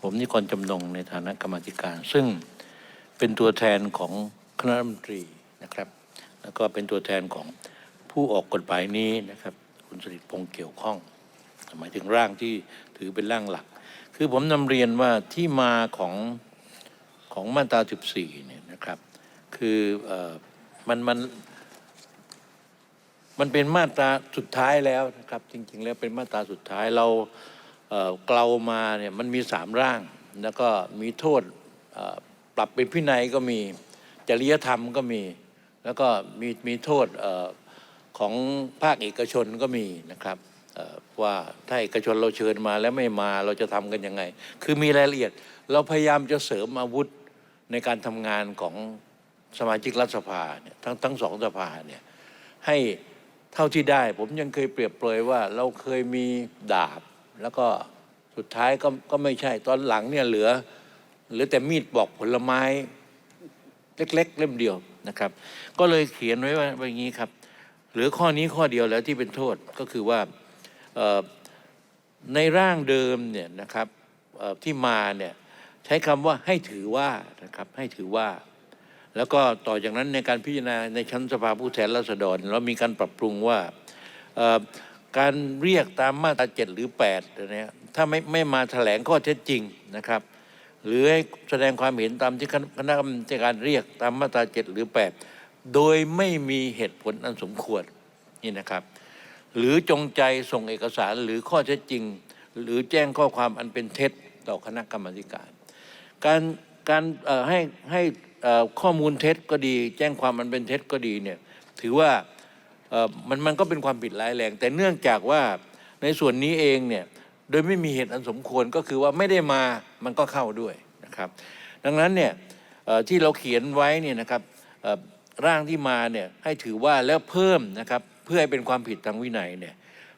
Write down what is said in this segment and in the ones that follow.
ผมนิกรจำนงในฐานะกรรมธิการ ซึ่งเป็นตัวแทนของคณะรัฐมนตรีนะครับ แล้วก็เป็นตัวแทนของผู้ออกกฎหมายนี้นะครับ คุณสริตพงษ์เกี่ยวข้องหมายถึงร่างที่ถือเป็นร่างหลัก คือผมนำเรียนว่าที่มาของของมาตรา 14 เนี่ยนะครับ คืออมันมันมันเป็นมาตราสุดท้ายแล้วนะครับ จริง ๆ แล้วเป็นมาตราสุดท้ายเรา เอ่อเกลามาเนี่ยมันมีสามร่าง แล้วก็มีโทษปรับเป็นพินัยก็มีจริยธรรมก็มี แล้วก็มีมีโทษออของภาคเอกชนก็มีนะครับว่าถ้าเอกชนเราเชิญมาแล้วไม่มาเราจะทำกันยังไง คือมีรายละเอียด เราพยายามจะเสริมอาวุธในการทำงานของสมาชิกรัฐสภาเนี่ยทั้งทั้งสองสภาเนี่ยให้เท่าที่ได้ ผมยังเคยเปรียบเปรยว่าเราเคยมีดาบ แล้วก็สุดท้ายก็ก็ไม่ใช่ตอนหลังเนี่ยเหลือเหลือแต่มีดปอกผลไม้เล็ก ๆ เล่มเดียวนะครับ ก็เลยเขียนไว้ว่าอย่างนี้ครับเหลือข้อนี้ข้อเดียวแล้วที่เป็นโทษก็คือว่าในร่างเดิมเนี่ยนะครับที่มาเนี่ยใช้คำว่าให้ถือว่านะครับให้ถือว่า แล้วก็ต่อจากนั้นในการพิจารณาในชั้นสภาผู้แทนราษฎรเรามีการปรับปรุงว่า การเรียกตามมาตราเจ็ดหรือแปดเนี่ยถ้าไม่ไม่มาแถลงข้อเท็จจริงนะครับ หรือให้แสดงความเห็นตามที่คณะกรรมการเรียกตามมาตราเจ็ดหรือแปดโดยไม่มีเหตุผลอันสมควรนี่นะครับ หรือจงใจส่งเอกสารหรือข้อเท็จจริง หรือแจ้งข้อความอันเป็นเท็จต่อคณะกรรมาธิการ การการให้ให้ข้อมูลเท็จก็ดี แจ้งความมันเป็นเท็จก็ดีเนี่ยถือว่า มันมันก็เป็นความผิดร้ายแรง แต่เนื่องจากว่าในส่วนนี้เองเนี่ยโดยไม่มีเหตุอันสมควรก็คือว่าไม่ได้มามันก็เข้าด้วยนะครับ ดังนั้นเนี่ยที่เราเขียนไว้เนี่ยนะครับร่างที่มาเนี่ยให้ถือว่าแล้วเพิ่มนะครับเพื่อให้เป็นความผิดทางวินัยเนี่ย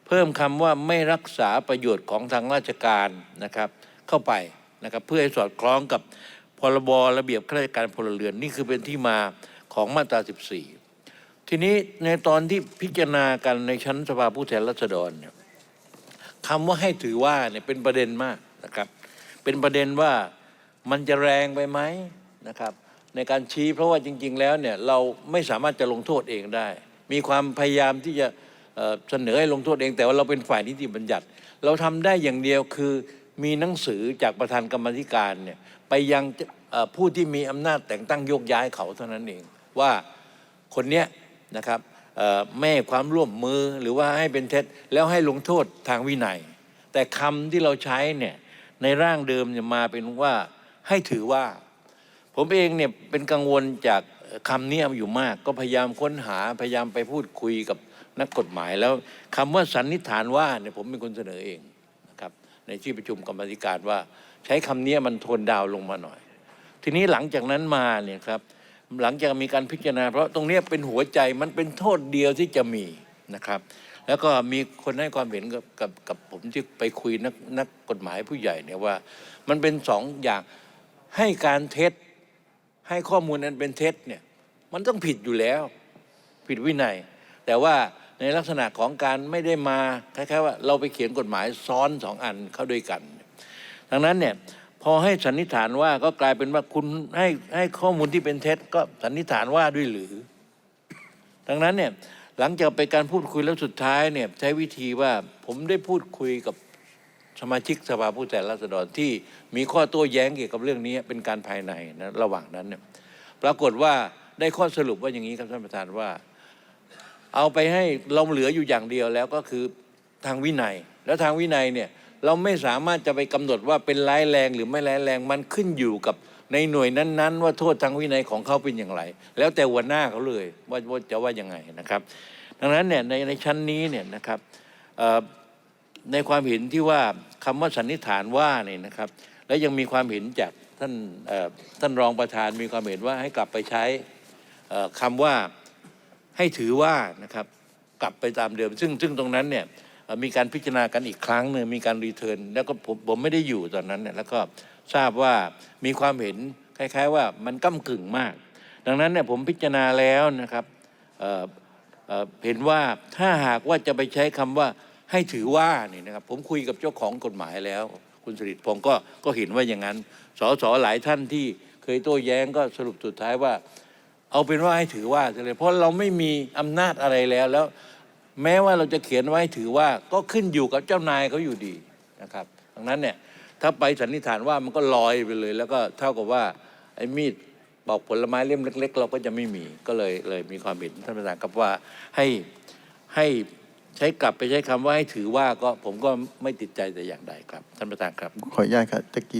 เพิ่มคำว่าไม่รักษาประโยชน์ของทางราชการนะครับเข้าไปนะครับเพื่อให้สอดคล้องกับพรบระเบียบข้าราชการพลเรือนนี่คือเป็นที่มาของมาตรา 14 ทีนี้ในตอนที่พิจารณากันในชั้นสภาผู้แทนราษฎรเนี่ยคำว่าให้ถือว่าเนี่ยเป็นประเด็นมากนะครับ เป็นประเด็นว่ามันจะแรงไปไหมนะครับ ในการชี้เพราะว่าจริง ๆ แล้วเนี่ยเราไม่สามารถจะลงโทษเองได้ มีความพยายามที่จะเเสนอให้ลงโทษเอง แต่ว่าเราเป็นฝ่ายนิติบัญญัติ เราทำได้อย่างเดียวคือมีหนังสือจากประธานกรรมธิการเนี่ยไปยังผู้ที่มีอำนาจแต่งตั้งโยกย้ายเขาเท่านั้นเอง ว่าคนเนี้ย นะครับเอ่อไม่ความร่วมมือหรือว่าให้เป็นเท็จแล้วให้ลงโทษทางวินัย แต่คำที่เราใช้เนี่ยในร่างเดิมเนี่ยมาเป็นว่าให้ถือว่า ผมเองเนี่ยเป็นกังวลจากคำนี้อยู่มาก ก็พยายามค้นหาพยายามไปพูดคุยกับนักกฎหมายแล้วคำว่าสันนิษฐานว่าเนี่ยผมเป็นคนเสนอเองนะครับในที่ประชุมกรรมธิการว่า ใช้คำนี้มันโทนดาวลงมาหน่อย ทีนี้หลังจากนั้นมาเนี่ยครับ หลังจากมีการพิจารณา เพราะตรงนี้เป็นหัวใจมันเป็นโทษเดียวที่จะมีนะครับ แล้วก็มีคนให้ความเห็นกับกับกับผมที่ไปคุยนักนักกฎหมายผู้ใหญ่เนี่ยว่า มันเป็นสองอย่างให้การเท็จให้ข้อมูลอันเป็นเท็จเนี่ยมันต้องผิดอยู่แล้ว ผิดวินัย แต่ว่าในลักษณะของการไม่ได้มาคล้ายๆว่าเราไปเขียนกฎหมายซ้อนสองอันเข้าด้วยกัน ดังนั้นเนี่ย พอให้สันนิษฐานว่าก็กลายเป็นว่าคุณให้ให้ข้อมูลที่เป็นเท็จก็สันนิษฐานว่าด้วยหรือ ดังนั้นเนี่ยหลังจากไปการพูดคุยแล้วสุดท้ายเนี่ยใช้วิธีว่าผมได้พูดคุยกับสมาชิกสภาผู้แทนราษฎรที่มีข้อโต้แย้งเกี่ยวกับเรื่องนี้เป็นการภายในนะระหว่างนั้นเนี่ยปรากฏว่าได้ข้อสรุปว่าอย่างนี้ครับท่านประธานว่า เอาไปให้เราเหลืออยู่อย่างเดียวแล้วก็คือทางวินัย แล้วทางวินัยเนี่ย เราไม่สามารถจะไปกำหนดว่าเป็นร้ายแรงหรือไม่ร้ายแรงมันขึ้นอยู่กับในหน่วยนั้น ๆ ว่าโทษทางวินัยของเขาเป็นอย่างไร แล้วแต่หัวหน้าเขาเลยว่าจะว่ายังไงนะครับ ดังนั้นเนี่ยในในชั้นนี้เนี่ยนะครับในความเห็นที่ว่าคำว่าสันนิษฐานว่าเนี่ยนะครับ แล้วยังมีความเห็นจากท่านท่านรองประธานมีความเห็นว่าให้กลับไปใช้เอ่อคำว่าให้ถือว่านะครับกลับไปตามเดิม ซึ่งซึ่งตรงนั้นเนี่ย มีการพิจารณากันอีกครั้งหนึ่งมีการรีเทิร์นแล้วก็ผมผมไม่ได้อยู่ตอนนั้นเนี่ยแล้วก็ทราบว่ามีความเห็นคล้าย ๆ ว่ามันก้ากึ่งมาก ดังนั้นเนี่ยผมพิจารณาแล้วนะครับเเเห็นว่าถ้าหากว่าจะไปใช้คำว่าให้ถือว่านี่นะครับผมคุยกับเจ้าของกฎหมายแล้ว คุณสิริพงศ์ก็ก็เห็นว่าอย่างนั้นสสหลายท่านที่เคยโต้แย้งก็สรุปสุดท้ายว่า เอาเป็นว่าให้ถือว่าเลยเพราะเราไม่มีอำนาจอะไรแล้วแล้ว แม้ว่าเราจะเขียนไว้ถือว่าก็ขึ้นอยู่กับเจ้านายเขาอยู่ดีนะครับ ดังนั้นเนี่ยถ้าไปสันนิษฐานว่ามันก็ลอยไปเลย แล้วก็เท่ากับว่าไอ้มีดปอกผลไม้เล่มเล็ก ๆ เราก็จะไม่มีก็เลยเลยมีความเห็นท่านประธานครับว่าให้ให้ใช้กลับไปใช้คำว่าให้ถือว่าก็ผมก็ไม่ติดใจแต่อย่างใดครับ ท่านประธานครับ ขออนุญาตครับตะกี้